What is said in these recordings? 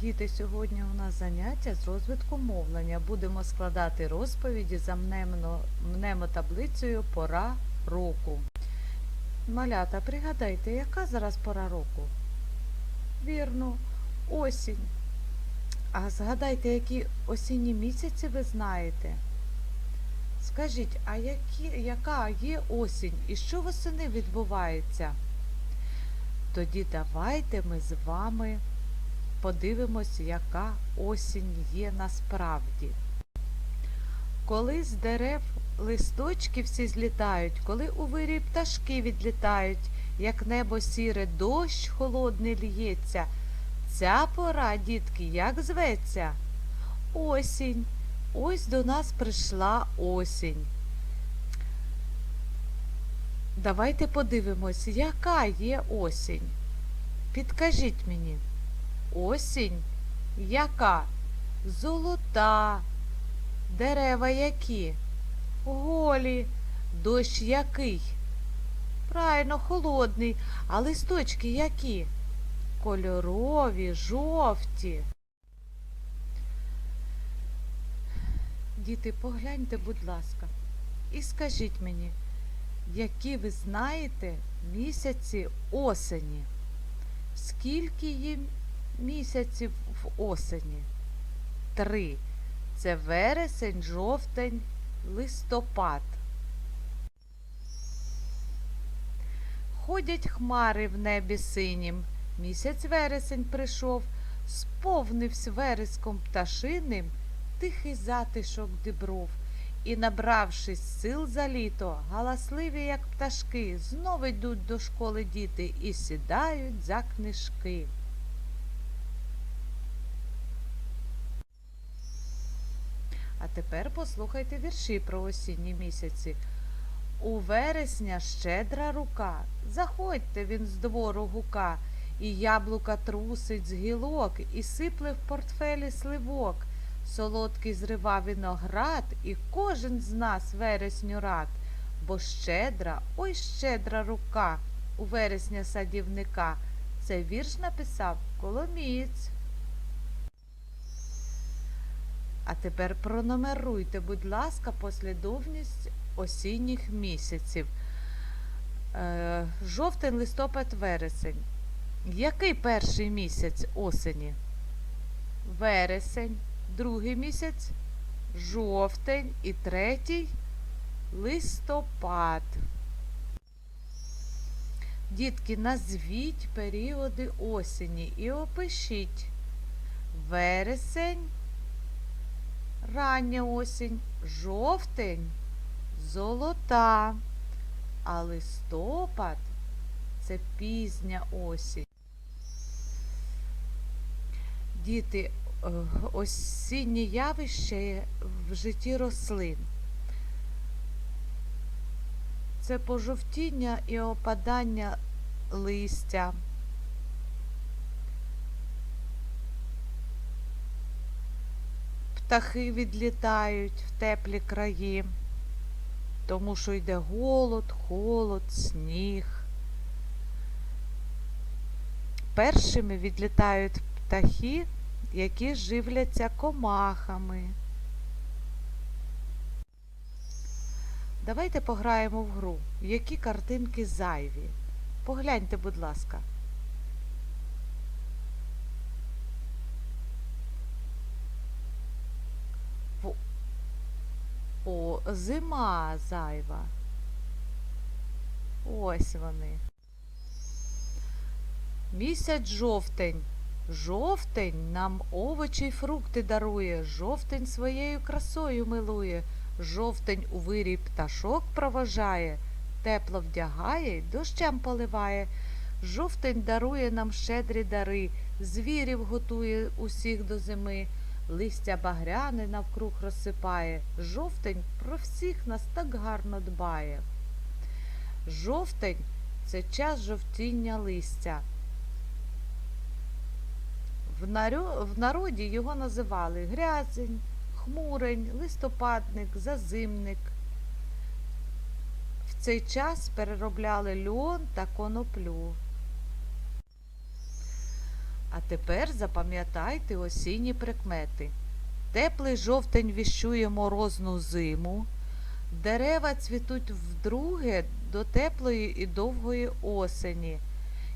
Діти, сьогодні у нас заняття з розвитку мовлення. Будемо складати розповіді за мнемо, мнемотаблицею пора року. Малята, пригадайте, яка зараз пора року? Вірно, осінь. А згадайте, які осінні місяці ви знаєте? Скажіть, а які, яка є осінь і що восени відбувається? Тоді давайте ми з вами подивимось, яка осінь є насправді. Коли з дерев листочки всі злітають, коли у вирі пташки відлітають, як небо сіре, дощ холодний лється, ця пора, дітки, як зветься? Осінь. Ось до нас прийшла осінь. Давайте подивимось, яка є осінь. Підкажіть мені. Осінь яка? Золота. Дерева які? Голі. Дощ який? Правильно, холодний. А листочки які? Кольорові, жовті. Діти, погляньте, будь ласка, і скажіть мені, які ви знаєте місяці осені? Скільки є місяців в осені? Три. Це вересень, жовтень, листопад. Ходять хмари в небі синім. Місяць вересень прийшов, сповнився вереском пташиним, тихий затишок дібров. І, набравшись сил за літо, галасливі, як пташки, знов йдуть до школи діти і сідають за книжки. Тепер послухайте вірші про осінні місяці. У вересня щедра рука, заходьте він з двору гука, і яблука трусить з гілок, і сипле в портфелі сливок. Солодкий зрива виноград, і кожен з нас вересню рад, бо щедра, ой щедра рука у вересня садівника. Цей вірш написав Коломієць. А тепер пронумеруйте, будь ласка, послідовність осінніх місяців. Е, жовтень, листопад, вересень. Який перший місяць осені? Вересень, другий місяць, жовтень і третій листопад. Дітки, назвіть періоди осені і опишіть вересень рання осінь, жовтень золота, а листопад це пізня осінь. Діти, е, осіннє явище в житті рослин. Це пожовтіння і опадання листя. Птахи відлітають в теплі краї, тому що йде голод, холод, сніг. Першими відлітають птахи, які живляться комахами. Давайте пограємо в гру, які картинки зайві. Погляньте, будь ласка. В- О, зима зайва. Ось вони. Місяць жовтень. Жовтень нам овочі й фрукти дарує, жовтень своєю красою милує, жовтень у вирій пташок проважає, тепло вдягає й дощем поливає. Жовтень дарує нам щедрі дари, звірів готує усіх до зими, листя багряне навкруг розсипає. Жовтень про всіх нас так гарно дбає. Жовтень це час жовтіння листя. В народі його називали грязень, хмурень, листопадник, зазимник. В цей час переробляли льон та коноплю. А тепер запам'ятайте осінні прикмети. Теплий жовтень віщує морозну зиму. Дерева цвітуть вдруге до теплої і довгої осені.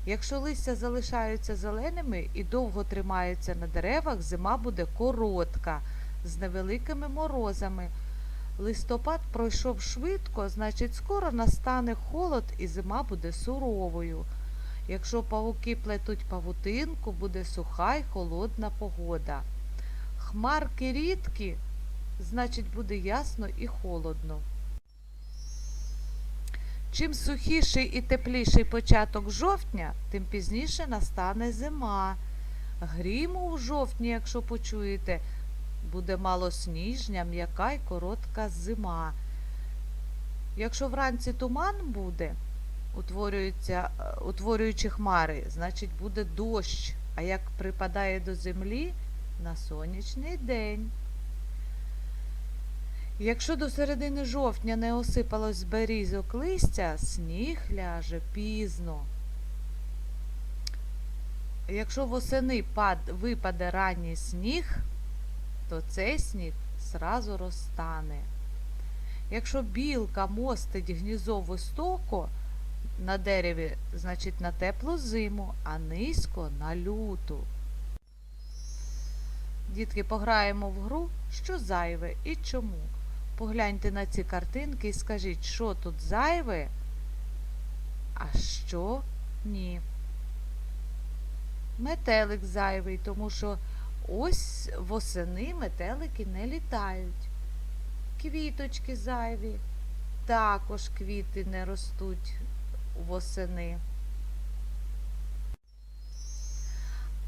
Якщо листя залишаються зеленими і довго тримаються на деревах, зима буде коротка, з невеликими морозами. Листопад пройшов швидко, значить скоро настане холод і зима буде суровою. Якщо павуки плетуть павутинку, буде суха й холодна погода. Хмарки рідкі, значить буде ясно і холодно. Чим сухіший і тепліший початок жовтня, тим пізніше настане зима. Гріму в жовтні, якщо почуєте, буде малосніжня, м'яка й коротка зима. Якщо вранці туман буде, утворюється, е, утворюючи хмари, значить буде дощ, а як припадає до землі на сонячний день. Якщо до середини жовтня не осипалось з листя, сніг ляже пізно. Якщо восени пад, випаде ранній сніг, то цей сніг зразу розтане. Якщо білка мостить гнізо високо на дереві, значить на теплу зиму, а низько на люту. Дітки, пограємо в гру, що зайве і чому. Погляньте на ці картинки і скажіть, що тут зайве, а що ні. Метелик зайвий, тому що ось восени метелики не літають. Квіточки зайві, також квіти не ростуть восени.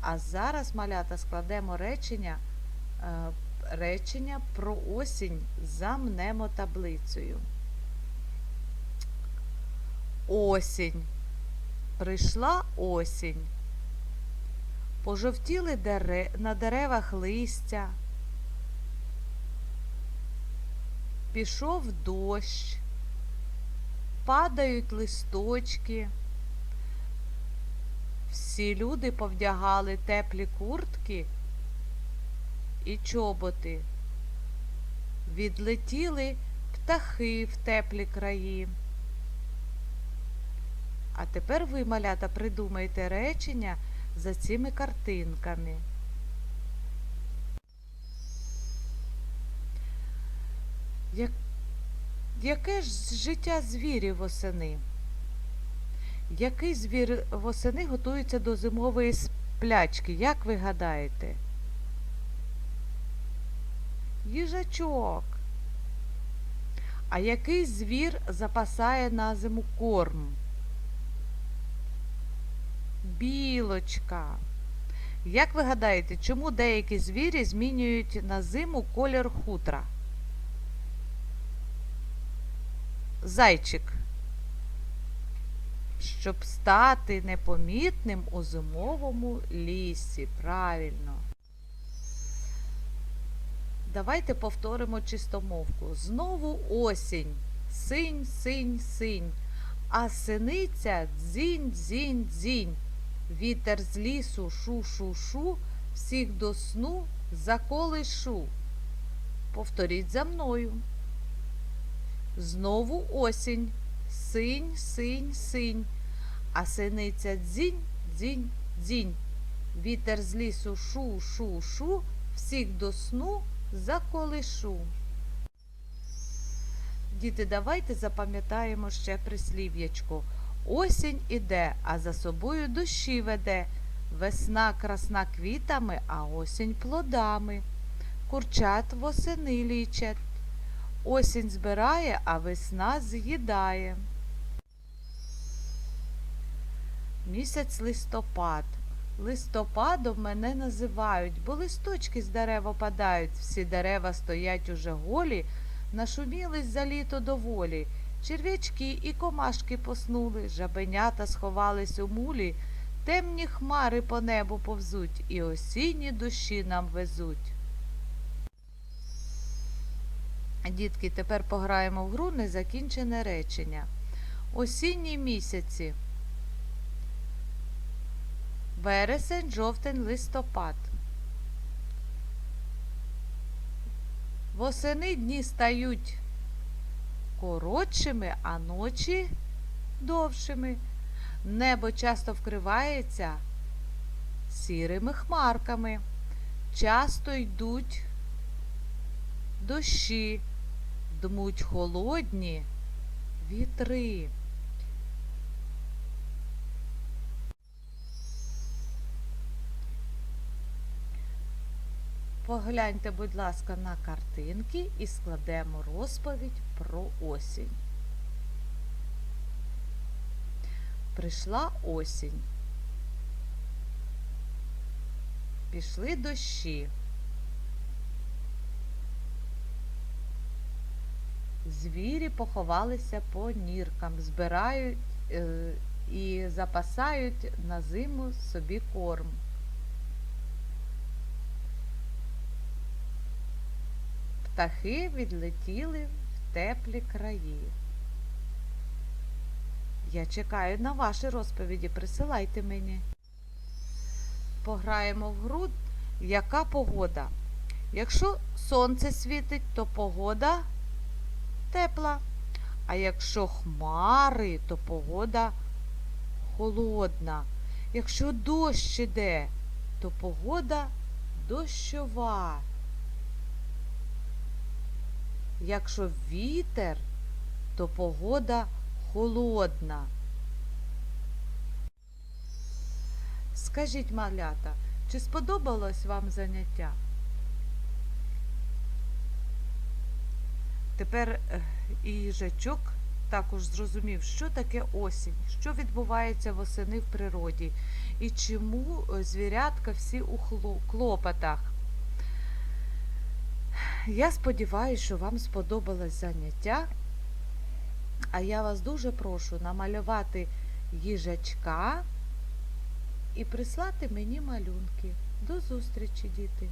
А зараз, малята, складемо речення, е, речення про осінь за мнемотаблицею. Осінь. Прийшла осінь. Пожовтіли дере... на деревах листя. Пішов дощ, падають листочки. Всі люди повдягали теплі куртки і чоботи. Відлетіли птахи в теплі краї. А тепер ви, малята, придумайте речення за цими картинками. Як... Яке ж життя звірів восени? Який звір восени готується до зимової сплячки? Як ви гадаєте? Їжачок. А який звір запасає на зиму корм? Білочка. Як ви гадаєте, чому деякі звірі змінюють на зиму колір хутра? Зайчик. Щоб стати непомітним у зимовому лісі. Правильно. Давайте повторимо чистомовку. Знову осінь. Синь, синь, синь. А синиця дзінь, дзінь, дзінь. Вітер з лісу шу-шу-шу, всіх до сну заколишу. Повторіть за мною. Знову осінь. Синь, синь, синь. А синиця дзінь, дзінь, дзінь. Вітер з лісу шу-шу-шу, всіх до сну заколишу. Діти, давайте запам'ятаємо ще прислів'ячко. Осінь іде, а за собою дощі веде. Весна красна квітами, а осінь плодами. Курчат восени лічать. Осінь збирає, а весна з'їдає. Місяць листопад. Листопадом мене називають, бо листочки з дерев опадають. Всі дерева стоять уже голі, нашумілись за літо доволі. Черв'ячки і комашки поснули, жабенята сховались у мулі, темні хмари по небу повзуть і осінні душі нам везуть. Дітки, тепер пограємо в гру незакінчене речення. Осінні місяці. вересень, жовтень, листопад. Восени дні стають коротшими, а ночі довшими. Небо часто вкривається сірими хмарками. Часто йдуть дощі, дмуть холодні вітри. Погляньте, будь ласка, на картинки і складемо розповідь про осінь. Прийшла осінь. Пішли дощі. Звірі поховалися по ніркам, збирають е, і запасають на зиму собі корм. Птахи відлетіли в теплі краї. Я чекаю на ваші розповіді, присилайте мені. Пограємо в гру, яка погода. Якщо сонце світить, то погода тепла. А якщо хмари, то погода холодна. Якщо дощ іде, то погода дощова. Якщо вітер, то погода холодна. Скажіть, малята, чи сподобалось вам заняття? Тепер е, і їжачок також зрозумів, що таке осінь, що відбувається восени в природі і чому е, звірятка всі у клопотах. Я сподіваюся, що вам сподобалось заняття. А я вас дуже прошу намалювати їжачка і прислати мені малюнки. До зустрічі, діти!